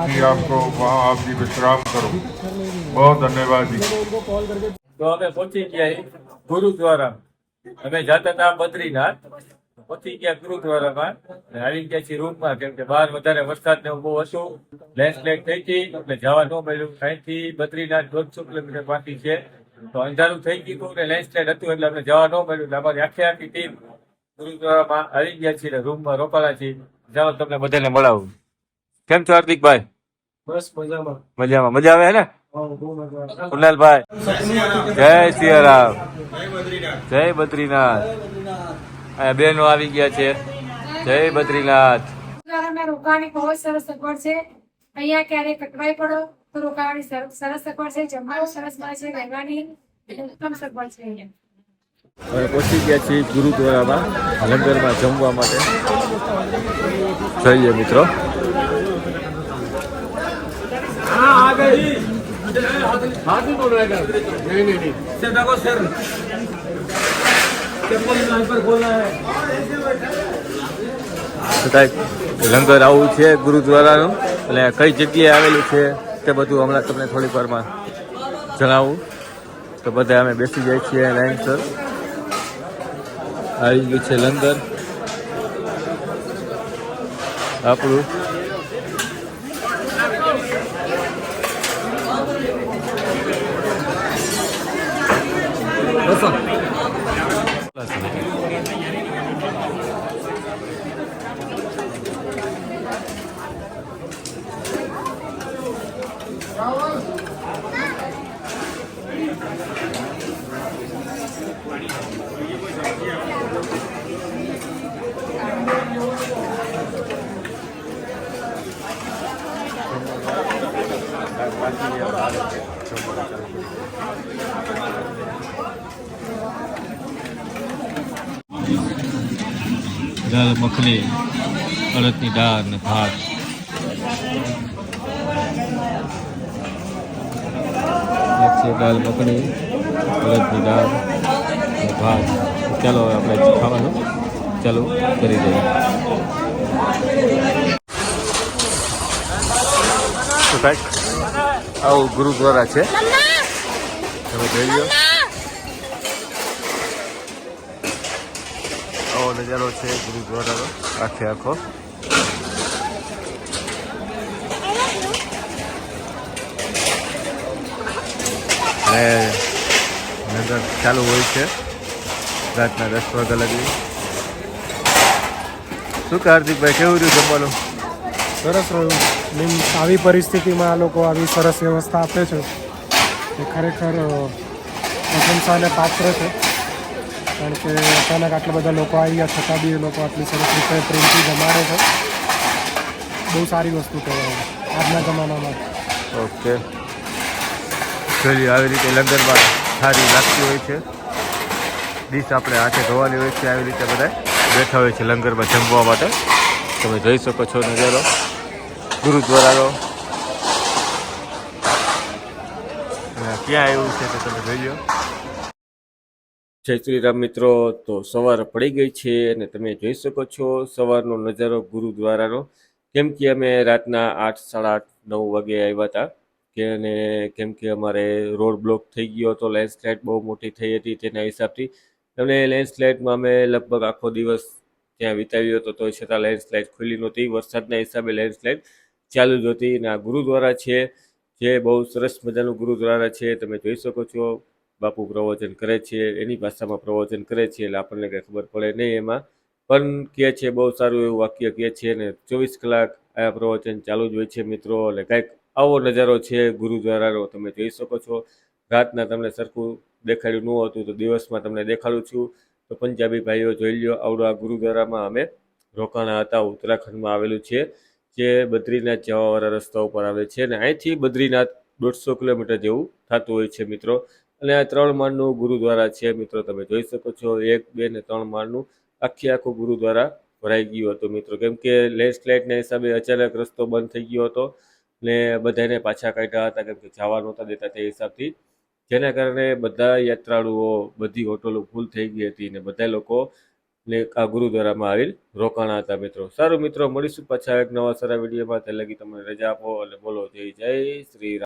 जी आपको वहाँ आप जी विश्राम करो बहुत धन्यवाद जी તો અમે પહોંચી ગયા છીએ ગુરુદ્વારા અમે જતા હતા બદ્રીનાથ પહોંચી ગયા ગુરુદ્વારામાં અને આવી ગયા છીએ રૂમમાં કેમ કે બહાર વધારે વરસાદ ને એવું બહુ હતું લેન્ડસ્લાઇડ થઈ હતી એટલે જવા ન મળ્યું અહીંથી બદ્રીનાથ દોઢસો કિલોમીટર બાકી છે તો અંધારું થઈ ગયું હતું ને લેન્ડસ્લાઇડ હતું એટલે અમને જવા ન મળ્યું એટલે અમારી આખી આખી ટીમ ગુરુદ્વારામાં આવી ગયા છીએ ને રૂમમાં રોકાણા છીએ જાઓ તમને બધાને મળાવું કેમ છો હાર્દિકભાઈ? બસ મજામાં. મજામાં. મજા આવે ને. કુનાલભાઈ જય સિયારામ. જય બદ્રીનાથ. બહેનો આવી ગયા છે. જય બદ્રીનાથ. રોકાવાની બહુ જ સરસ સગવડ છે. અહીંયા ક્યારેય કટવાઈ પડો તો રોકાવાની સર- સરસ સગવડ છે. જમવાનું સરસ મળે છે. રહેવાની ઉત્તમ સગવડ છે અહીંયા. હવે પહોંચી ગયા છીએ ગુરુદ્વારામાં લંગરમાં જમવા માટે. જઈએ મિત્રો. સાહેબ લંગર આવું છે ગુરુદ્વારાનું? અને કઈ જગ્યાએ આવેલું છે તે બધું હમણાં તમને થોડીક વારમાં જણાવું. તો બધા અમે બેસી જાય છીએ લાઈનસર આવી ગયું છે લંગર. આપણું દાળ મખની અડદની દાળ ને ભાત. દાળ મખની અડદની દાળ. ભાત ચાલો હવે આપણે ખાવાનું. ચાલુ, કરી દઈએ. તો કાંઈક આવું ગુરુદ્વારા છે. તમે જોઈ લો આવો નજારો છે ગુરુદ્વારાનો. આખે આખો. અને નજર ચાલુ હોય છે. રાતના દસ વાગ્યા લગી. શું કાર્તિકભાઈ કેવું રહ્યું જમવાનું? સરસ રહ્યું. મીન આવી પરિસ્થિતિમાં આ લોકો આવી સરસ વ્યવસ્થા આપે છે. એ ખરેખર પ્રશંસાને પાત્ર છે. કારણ કે અચાનક આટલા બધા લોકો આવી ગયા છતાં બી એ લોકો આટલી સરસ રીતે પ્રેમથી જમાડે છે. બહુ સારી વસ્તુ કહેવાય. આજના જમાનામાં. ઓકે. જોઈએ આવી રીતે લંગરમાં સારી લાગતી હોય છે. ડીશ આપણે હાથે ધોવાની હોય છે, આવી રીતે બધા બેઠા હોય છે લંગરમાં જમવા માટે. તમે જોઈ શકો છો નજારો. ગુરુદ્વારાનો. ક્યાં આવ્યું છે તો તમે જોઈ લો. જય શ્રી રામ મિત્રો, તો સવાર પડી ગઈ છે અને તમે જોઈ શકો છો સવારનો નજારો ગુરુદ્વારાનો. કેમ કે અમે રાતના આઠ, સાડા આઠ, નવ વાગે આવ્યા હતા કે અને કેમ કે અમારે રોડ બ્લોક થઈ ગયો હતો, લેન્ડસ્લાઇડ બહુ મોટી થઈ હતી તેના હિસાબથી. અને લેન્ડસ્લાઇડમાં અમે લગભગ આખો દિવસ ત્યાં વિતાવ્યો હતો તો છતાં લેન્ડસ્લાઇડ ખુલ્લી નહોતી. વરસાદના હિસાબે લેન્ડસ્લાઇડ ચાલુ જ હતી અને આ ગુરુદ્વારા છે, જે બહુ સરસ મજાનું ગુરુદ્વારા છે, તમે જોઈ શકો છો, બાપુ પ્રવચન કરે છે, એની ભાષામાં પ્રવચન કરે છે, એટલે આપણને કંઈ ખબર પડે નહીં એમાં. પણ કહે છે, બહુ સારું એવું વાક્ય કહે છે અને ચોવીસ કલાક આ પ્રવચન ચાલુ જ હોય છે મિત્રો એટલે કંઈક આવો નજારો છે ગુરુદ્વારાનો, તમે જોઈ શકો છો. રાતના તમને સરખું દેખાડ્યું ન હતું તો દિવસમાં તમને દેખાડું છું. તો પંજાબી ભાઈઓ જોઈ લ્યો, આવડો આ ગુરુદ્વારામાં અમે રોકાણા હતા, ઉત્તરાખંડમાં આવેલું છે, જે બદ્રીનાથ જવાવાળા રસ્તા ઉપર આવે છે અને અહીંથી બદ્રીનાથ દોઢસો કિલોમીટર જેવું થતું હોય છે મિત્રો. અને આ ત્રણ માળનું ગુરુદ્વારા છે મિત્રો, તમે જોઈ શકો છો, એક, બે ને ત્રણ માળનું આખી આખું ગુરુદ્વારા ભરાઈ ગયું હતું મિત્રો. કેમ કે લેન્ડસ્લાઇડના હિસાબે અચાનક રસ્તો બંધ થઈ ગયો હતો ને બધાને પાછા કાઢ્યા હતા, કેમ કે જવા નહોતા દેતા તે હિસાબથી. જેના કારણે બધા યાત્રાળુઓ, બધી હોટલો ફૂલ થઈ ગઈ હતી અને બધા લોકો ને આ ગુરુદ્વારામાં આવેલ રોકાણા હતા મિત્રો. સારું મિત્રો, મળીશું પાછા એક નવા સારા વિડીયોમાં. તે લગી તમને રજા આપો અને બોલો. જય જય શ્રી રામ.